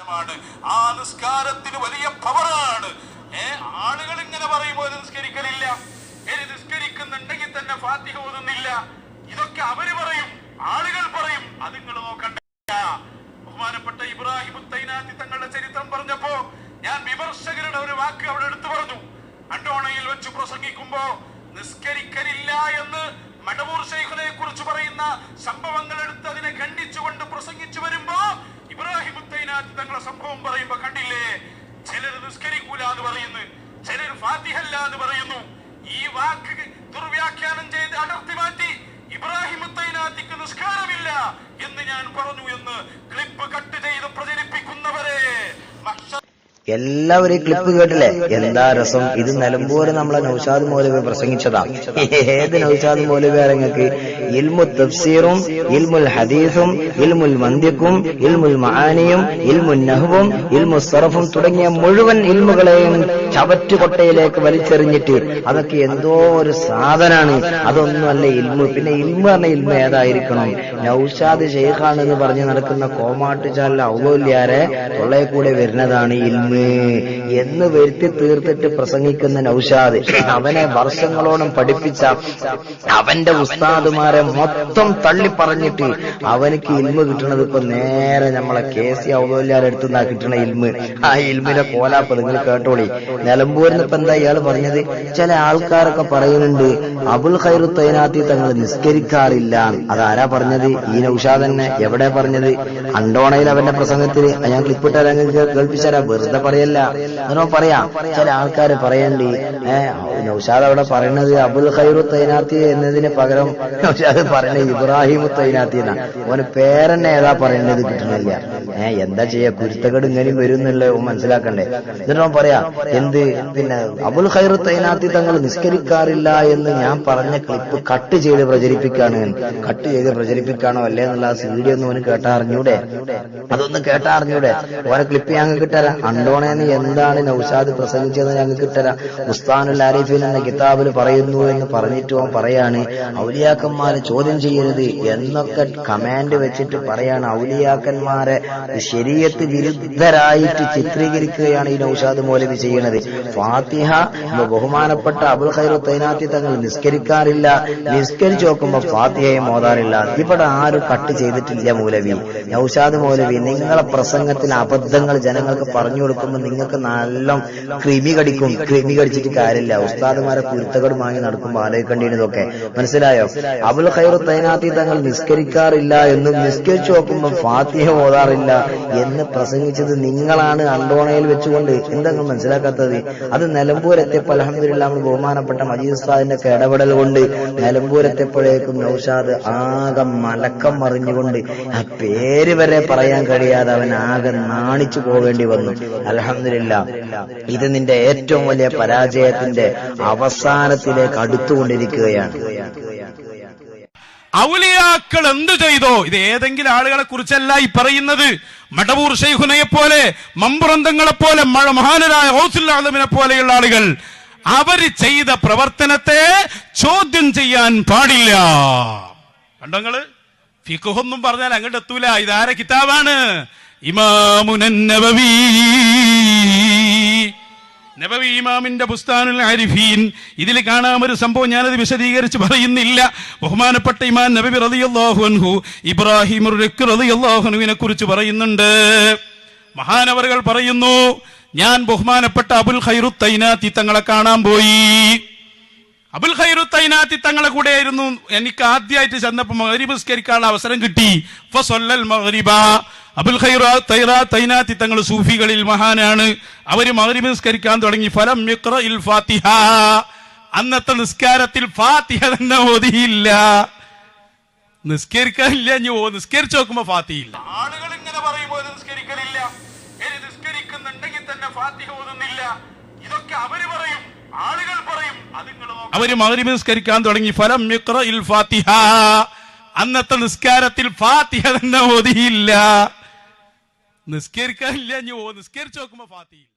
ആ നിസ്കാരത്തിന് വലിയ പവറാണ്. ആളുകൾ ഇങ്ങനെ പറയുമ്പോൾ നിസ്കരിക്കലില്ല. ഇനി നിസ്കരിക്കുന്നുണ്ടെങ്കിൽ തന്നെ ഫാത്തിഹ ഓതുന്നില്ല. ഇതൊക്കെ അവർ പറയും ആളുകൾ പറയും. അത് നിങ്ങൾ നോക്കണ്ട. ബഹുമാനപ്പെട്ട ഇബ്രാഹിം തൈനാത്തി തങ്ങളുടെ ചരിത്രം പറഞ്ഞപ്പോ ഞാൻ വിമർശകരുടെ ഒരു വാക്ക് അവിടെ എടുത്തു പറഞ്ഞു. അണ്ടോണയിൽ വെച്ച് പ്രസംഗിക്കുമ്പോ നിസ്കരിക്കലില്ല എന്ന് മടവൂർ ശൈഖുനെ കുറിച്ച് പറയുന്ന സംഭവങ്ങൾ എടുത്ത് അതിനെ തങ്ങളെ സംഭവം പറയുമ്പോ കണ്ടില്ലേ? ചിലർ നിസ്കരിക്കൂല എന്ന് പറയുന്നു. ചിലർ ഫാത്തിഹല്ല എന്ന് പറയുന്നു. ഈ വാക്ക് ദുർവ്യാഖ്യാനം ചെയ്ത് അടർത്തി മാറ്റി ഇബ്രാഹിം നിസ്കാരമില്ല എന്ന് ഞാൻ പറഞ്ഞു എന്ന് ക്ലിപ്പ് കട്ട് ചെയ്ത് പ്രചരിപ്പിക്കുന്നവരെ മഹ്ശ- എല്ലാവരും ക്ലിപ്പ് കേട്ടില്ലേ? എന്താ രസം? ഇത് നിലമ്പൂര് നമ്മളെ നൌഷാദ് മൗലവി പ്രസംഗിച്ചതാ. ഏത് നൌഷാദ് മൗലവി ആരങ്ങൾക്ക് ഇൽമു തഫ്സീറും ഇൽമുൽ ഹദീസും ഇൽമുൽ മന്ദിക്കും ഇൽമുൽ മഹാനിയും ഇൽമുൽ നഹുവും ഇൽമു സറഫും തുടങ്ങിയ മുഴുവൻ ഇൽമുകളെയും ചവറ്റുകൊട്ടയിലേക്ക് വലിച്ചെറിഞ്ഞിട്ട് അതൊക്കെ എന്തോ ഒരു സാധനാണ്. അതൊന്നുമല്ല ഇൽമു. പിന്നെ ഇൽമു പറഞ്ഞ ഇൽമ ഏതായിരിക്കണം? നൌഷാദ് ഷെയ്ഖാണ് എന്ന് പറഞ്ഞ് നടക്കുന്ന കോമാട്ടുചാലിലെ ഔലോല്യാരെ തൊള്ളയെ കൂടെ വരുന്നതാണ് ഇൽമ്. എന്ന് വരുത്തി തീർത്തിട്ട് പ്രസംഗിക്കുന്ന നൌഷാദ് അവനെ വർഷങ്ങളോളം പഠിപ്പിച്ച അവന്റെ ഉസ്താദുമാരെ മൊത്തം തള്ളി പറഞ്ഞിട്ട് അവനക്ക് ഇൽമ് കിട്ടണത് ഇപ്പൊ നേരെ നമ്മളെ കെ സി ഔലോല്യാരെ അടുത്തുനിന്നാ കിട്ടണ ഇൽമ്. ആ ഇൽമിനെ കോലാപ്പ് നിങ്ങൾ കേട്ടോളി. നിലമ്പൂരിന് ഇപ്പൊ എന്താ ഇയാൾ പറഞ്ഞത്? ചില ആൾക്കാരൊക്കെ പറയുന്നുണ്ട് അബുൽ ഖൈറു തൈനാത്തി തങ്ങൾ നിസ്കരിക്കാറില്ല. അതാരാ പറഞ്ഞത്? ഈ നൌഷാദ് തന്നെ എവിടെ പറഞ്ഞത്? അണ്ടോണയിൽ അവന്റെ പ്രസംഗത്തിൽ ഞാൻ ക്ലിപ്പിട്ട് കേൾപ്പിച്ചാരാ വെറുതെ പറയല്ല. എന്നോ പറയാം. ചില ആൾക്കാർ പറയണ്ടി ഏഹ് നൌഷാദ് അവിടെ പറയണത് അബുൽ ഖൈറു തൈനാത്തി എന്നതിന് പകരം നൌഷാദ് പറയണത് ഇബ്രാഹിം തൈനാത്തി എന്നാണ് ഓന് പേരെന്നെ ഏതാ പറയേണ്ടത് കിട്ടണില്ല. ഏഹ് എന്താ ചെയ്യാ? കുരുത്തകട് ഇങ്ങനെ വരും എന്നുള്ള ഓൻ മനസ്സിലാക്കണ്ടേ? എന്നിട്ടോ പറയാ എന്ത്? പിന്നെ അബുൽ ഖൈറു തൈനാത്തി തങ്ങൾ നിസ്കരിക്കാറില്ല എന്ന് ഞാൻ പറഞ്ഞ ക്ലിപ്പ് കട്ട് ചെയ്ത് പ്രചരിപ്പിക്കാണ്. കട്ട് ചെയ്ത് പ്രചരിപ്പിക്കാണോ അല്ലേ എന്നുള്ള ആ സീഡി ഒന്ന് ഓന് കേട്ടാ അറിഞ്ഞൂടെ? അതൊന്ന് കേട്ടാ അറിഞ്ഞൂടെ? ഓനെ ക്ലിപ്പ് ഞങ്ങൾക്ക് കിട്ടരാ അണ്ടോണേന്ന് എന്താണ് നൌഷാദ് പ്രസംഗിച്ചതെന്ന് ഞങ്ങൾക്ക് കിട്ടരാ ഉസ്താനുൽ ആരിഫിൻ എന്ന കിതാബിൽ പറയുന്നു എന്ന് പറഞ്ഞിട്ട് അവൻ പറയാണ് ഔലിയാക്കന്മാരെ ചോദ്യം ചെയ്യരുത് എന്നൊക്കെ കമാൻഡ് വെച്ചിട്ട് പറയാണ് ഔലിയാക്കന്മാരെ. ശരീരത്ത് വിരുദ്ധരായിട്ട് ചിത്രീകരിക്കുകയാണ് ഈ നൌഷാദ് മൗലവി ചെയ്യുന്നത് ഫാത്തിഹ ബഹുമാനപ്പെട്ട അബുൽ ഖൈറു തൈനാത്തി തങ്ങൾ നിസ്കരിക്കാറില്ല. നിസ്കരിച്ചു നോക്കുമ്പോ ഫാത്തിഹയെ മോതാറില്ല. ഇവിടെ ആരും കട്ട് ചെയ്തിട്ടില്ല മൗലവി. നൌഷാദ് മൗലവി നിങ്ങളെ പ്രസംഗത്തിൽ അബദ്ധങ്ങൾ ജനങ്ങൾക്ക് പറഞ്ഞു കൊടുക്കുമ്പോൾ നിങ്ങൾക്ക് നല്ല ക്രിമി കടിക്കും ക്രിമി കടിച്ചിട്ട് കാര്യമില്ല. ഉസ്താദുമാരെ കുരുത്തകട് വാങ്ങി നടക്കുമ്പോൾ ആലോചിക്കേണ്ടിയതൊക്കെ മനസ്സിലായോ? അബുൽ ഖൈറു തൈനാത്തി തങ്ങൾ നിസ്കരിക്കാറില്ല എന്നും നിസ്കരിച്ചു നോക്കുമ്പോൾ ഫാത്തിഹ ഓതാറില്ല എന്ന് പ്രസംഗിച്ചത് നിങ്ങളാണ് അണ്ടോണയിൽ വെച്ചുകൊണ്ട്. എന്താ മനസ്സിലാക്കാത്തത്? അത് നിലമ്പൂരെത്തിയപ്പോൾ അലഹമില്ല ബഹുമാനപ്പെട്ട മജീദ് ഉസ്താദിന്റെ ഒക്കെ ഇടപെടൽ കൊണ്ട് നിലമ്പൂരെത്തിയപ്പോഴേക്കും നൌഷാദ് ആകെ മലക്കം മറിഞ്ഞുകൊണ്ട് ആ പേര് വരെ പറയാൻ കഴിയാതെ അവൻ ആകെ നാണിച്ചു പോകേണ്ടി വന്നു. അലഹമില്ല ഇത് നിന്റെ ഏറ്റവും വലിയ പരാജയത്തിന്റെ അവസാനത്തിലേക്ക് അടുത്തുകൊണ്ടിരിക്കുകയാണ്. ഔലിയാക്കൾ എന്ത് ചെയ്തോ? ഇത് ഏതെങ്കിലും ആളുകളെ കുറിച്ചല്ല ഈ പറയുന്നത്. മടവൂർ ഷെയ്ഖുനയെ പോലെ മമ്പുറന്തങ്ങളെ പോലെ മഹാനരായ ഹൗസുല്ലാദമിനെ പോലെയുള്ള ആളുകൾ അവർ ചെയ്ത പ്രവർത്തനത്തെ ചോദ്യം ചെയ്യാൻ പാടില്ല. കണ്ടങ്ങൾ ഫിക്കുഹൊന്നും പറഞ്ഞാൽ അങ്ങോട്ട് എത്തൂല. ഇതാരെ കിതാബാണ്? ഇമാമുനൻ നബവി ഇമാമിന്റെ ബുസ്താനുൽ ആരിഫീൻ ഇതിൽ കാണാം ഒരു സംഭവം ഞാനത് വിശദീകരിച്ച് പറയുന്നില്ല. ബഹുമാനപ്പെട്ട ഇമാൻ നബി റളിയല്ലാഹു അൻഹു ഇബ്രാഹിം റതിയല്ലാഹുനുവിനെ കുറിച്ച് പറയുന്നുണ്ട്. മഹാനവറുകൾ പറയുന്നു ഞാൻ ബഹുമാനപ്പെട്ട അബുൽ ഖൈറു തൈനാത്തി തങ്ങളെ കാണാൻ പോയി. അബുൽ ഖൈറു തൈനാത്തി തങ്ങളെ കൂടെ ആയിരുന്നു. എനിക്ക് ആദ്യമായിട്ട് ചെന്നപ്പോൾ മഗ്രിബ് സ്കരിക്കാനുള്ള അവസരം കിട്ടി. അബുൽ ഖൈറ തൈറ തൈനാത്തി തങ്ങൾ സൂഫികളിൽ മഹാനാണ്. അവർ മഗ്രിബ് നിസ്കരിക്കാൻ തുടങ്ങി. ഫലം ഇൽ ഫാത്തിഹ. അന്നത്തെ നിസ്കാരത്തിൽ ഫാത്തിഹ തന്നെ ഓതിയില്ല. നിസ്കരിക്കാനില്ല ഇനി ഓ നിസ്കരിച്ചു നോക്കുമ്പോ ഫാത്തിയില്ല ആളുകൾ ഇങ്ങനെ പറയുമ്പോൾ നിസ്കരിക്കലില്ല. നിസ്കരിക്കുന്നുണ്ടെങ്കിൽ തന്നെ ഫാത്തിഹ ഓതുന്നില്ല. ഇതൊക്കെ അവർ പറയും. ആളുകൾ പറയും. അവർ മഗ്രിബ് നിസ്കരിക്കാൻ തുടങ്ങി. ഫലം ഇൽ ഫാത്തിഹ. അന്നത്തെ നിസ്കാരത്തിൽ ഫാത്തിഹ തന്നെ ഓതിയില്ല. നിസ്കരിക്കാനില്ല ഇനി ഓ നിസ്കരിച്ചു നോക്കുമ്പോ ഫാത്തിയില്ല